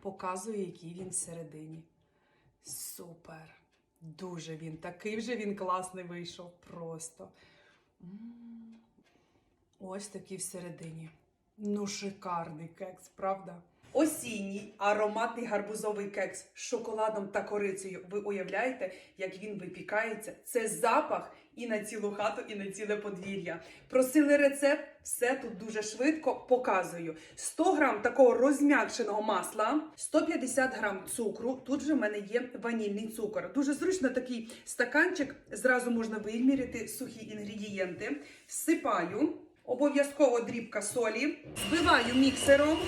показую, який він всередині. Супер! Дуже він, такий вже він класний вийшов. Просто. Ось такий всередині. Ну, шикарний кекс, правда? Осінній ароматний гарбузовий кекс з шоколадом та корицею. Ви уявляєте, як він випікається? Це запах і на цілу хату, і на ціле подвір'я. Просили рецепт, все тут дуже швидко показую. 100 грам такого розм'якшеного масла, 150 грам цукру. Тут же в мене є ванільний цукор. Дуже зручно такий стаканчик. Зразу можна виміряти сухі інгредієнти. Всипаю. Обов'язково дрібка солі, збиваю міксером.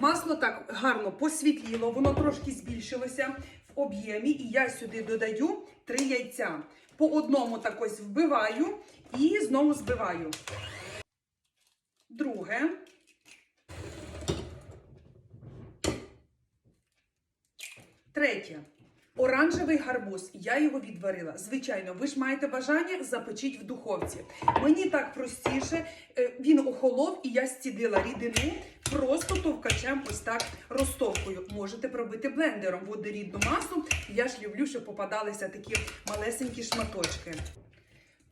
Масло так гарно посвітліло, воно трошки збільшилося в об'ємі, і я сюди додаю три яйця. По одному так ось вбиваю і знову збиваю. Друге. Третє. Оранжевий гарбуз. Я його відварила. Звичайно, ви ж маєте бажання запечіть в духовці. Мені так простіше. Е, Він охолов, і я стідила рідину просто товкачем ось так розтовкою. Можете пробити блендером водорідну масу. Я ж люблю, щоб попадалися такі малесенькі шматочки.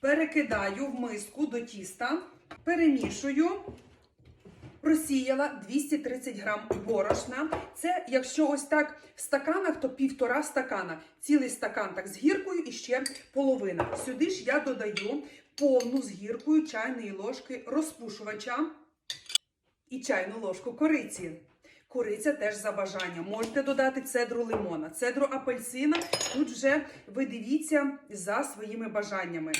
Перекидаю в миску до тіста, перемішую. Просіяла 230 грам борошна. Це якщо ось так в стаканах, то півтора стакана. Цілий стакан так з гіркою і ще половина. Сюди ж я додаю повну з гіркою чайної ложки розпушувача і чайну ложку кориці. Кориця теж за бажанням. Можете додати цедру лимона, цедру апельсина. Тут вже ви дивіться за своїми бажаннями.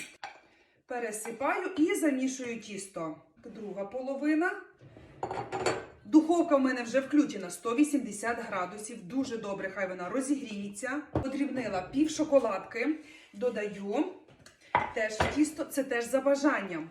Пересипаю і замішую тісто. Друга половина. Духовка в мене вже включена 180 градусів. Дуже добре, хай вона розігріється. Подрібнила пів шоколадки. Додаю теж тісто, це теж за бажанням.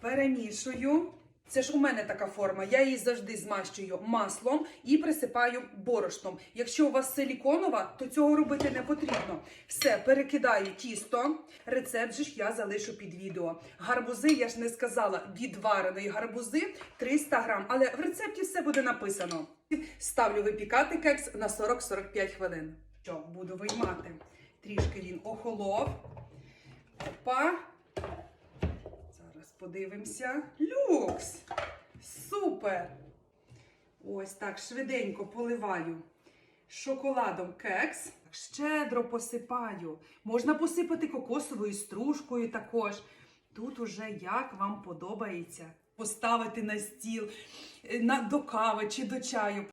Перемішую. Це ж у мене така форма. Я її завжди змащую маслом і присипаю борошном. Якщо у вас силіконова, то цього робити не потрібно. Все, перекидаю тісто. Рецепт же ж я залишу під відео. Гарбузи, я ж не сказала, відвареної гарбузи 300 грам. Але в рецепті все буде написано. Ставлю випікати кекс на 40-45 хвилин. Що, буду виймати. Трішки він охолов. Опа. Подивимося. Люкс! Супер! Ось так швиденько поливаю шоколадом кекс. Щедро посипаю. Можна посипати кокосовою стружкою також. Тут уже як вам подобається поставити на стіл е, на, до кави чи до чаю.